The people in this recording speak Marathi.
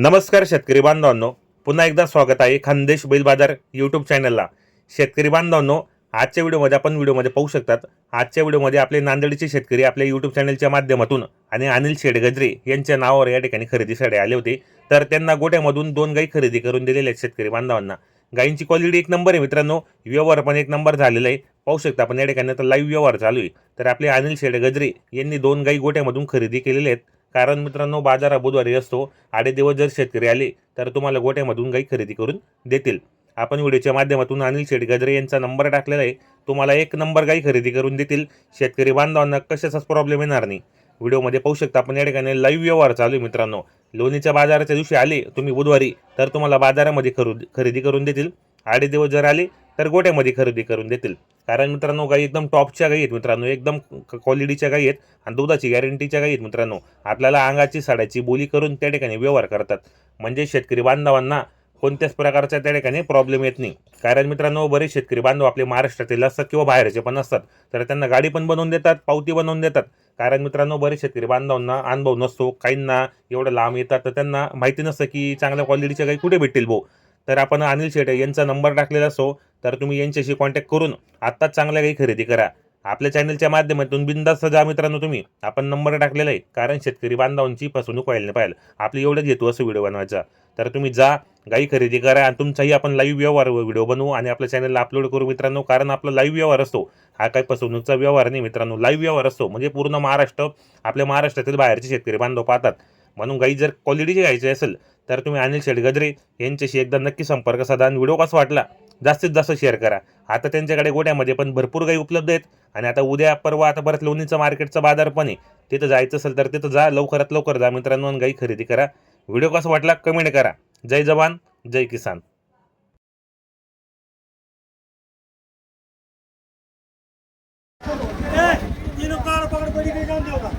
नमस्कार शेतकरी बांधवांनो. पुन्हा एकदा स्वागत आहे खानदेश बैल बाजार यूट्यूब चॅनलला शेतकरी बांधवांनो आजच्या व्हिडिओमध्ये आपण व्हिडिओमध्ये पाहू शकतात आजच्या व्हिडिओमध्ये आपले नांदेडचे शेतकरी आपल्या यूट्यूब चॅनलच्या माध्यमातून आणि अनिल शेडगजरे यांच्या नावावर या ठिकाणी खरेदीसाठी आले होते. तर त्यांना गोट्यामधून दोन गाई खरेदी करून दिलेल्या आहेत शेतकरी बांधवांना. गायींची क्वालिटी एक नंबर आहे मित्रांनो व्यवहार पण एक नंबर झालेला आहे. पाहू शकता आपण या ठिकाणी आता लाईव्ह व्यवहार चालू आहे. तर आपले अनिल शेडगजरे यांनी दोन गाई गोट्यामधून खरेदी केलेले आहेत. कारण मित्रांनो बाजार हा बुधवारी असतो. आडे दिवस जर शेतकरी आले तर तुम्हाला गोट्यामधून गाई खरेदी करून देतील. आपण व्हिडिओच्या माध्यमातून अनिल शेठ गजरे यांचा नंबर टाकलेला आहे. तुम्हाला एक नंबर गाई खरेदी करून देतील. शेतकरी बांधवांना कशाचाच प्रॉब्लेम येणार नाही. व्हिडिओमध्ये पाहू शकता आपण या ठिकाणी लाईव्ह व्यवहार चालू आहे मित्रांनो. लोणीच्या बाजाराच्या दिवशी आले तुम्ही बुधवारी तर तुम्हाला बाजारामध्ये खरू खरेदी करून देतील. आडे दिवस जर आले तर गोट्यामध्ये खरेदी करून देतील. कारण मित्रांनो गाई एकदम टॉपच्या गाई आहेत मित्रांनो एकदम क्वालिटीच्या गाई आहेत आणि दुधाची गॅरंटीच्या गाई आहेत मित्रांनो. आपल्याला अंगाची साड्याची बोली करून त्या ठिकाणी व्यवहार करतात. म्हणजे शेतकरी बांधवांना कोणत्याच प्रकारचा त्या ठिकाणी प्रॉब्लेम येत नाही. कारण मित्रांनो बरेच शेतकरी बांधव आपले महाराष्ट्रातील असतात किंवा बाहेरचे पण असतात. तर त्यांना गाडी पण बनवून देतात पावती बनवून देतात. कारण मित्रांनो बरेच शेतकरी बांधवांना अनुभव नसतो काहींना एवढं लांब येतात तर त्यांना माहिती नसतं की चांगल्या क्वालिटीच्या गाई कुठे भेटतील भाऊ तर आपण अनिल शेटे यांचा नंबर टाकलेला असो तर तुम्ही यांच्याशी कॉन्टॅक्ट करून आत्ताच चांगल्या काही खरेदी करा. आपल्या चॅनलच्या माध्यमातून बिंदास्त जा मित्रांनो तुम्ही. आपण नंबर टाकलेला आहे. कारण शेतकरी बांधवांची फसवणूक व्हायला नाही पाहिजे आपली एवढंच घेतो असं व्हिडिओ बनवायचा. तर तुम्ही जा गाई खरेदी करा आणि तुमचाही आपण लाईव्ह व्यवहार व्हिडिओ बनवू आणि आपल्या चॅनलला अपलोड करू मित्रांनो. कारण आपला लाईव्ह व्यवहार असतो. हा काही फसवणूकचा व्यवहार नाही मित्रांनो. लाईव्ह व्यवहार असतो. म्हणजे पूर्ण महाराष्ट्र आपल्या महाराष्ट्रातील बाहेरचे शेतकरी बांधव पाहतात. म्हणून गाई जर क्वालिटीची घ्यायची असेल तर तुम्ही अनिल शेठ यांच्याशी एकदा नक्की संपर्क साधा आणि व्हिडिओ कसा वाटला? जास्तीत जास्त शेअर करा. आता त्यांच्याकडे गोट्यामध्ये पण भरपूर काही उपलब्ध आहेत. आणि आता उद्या परवा आता परत लोणीचं मार्केटचा बाजार पण आहे. तिथं जायचं असेल तर तिथं जा लवकरात लवकर जा. मित्रांनो आणि गाई खरेदी करा. व्हिडिओ कसा वाटला कमेंट करा. जय जवान जय किसान. तीनों कार पकड़ पड़ी के काम होगा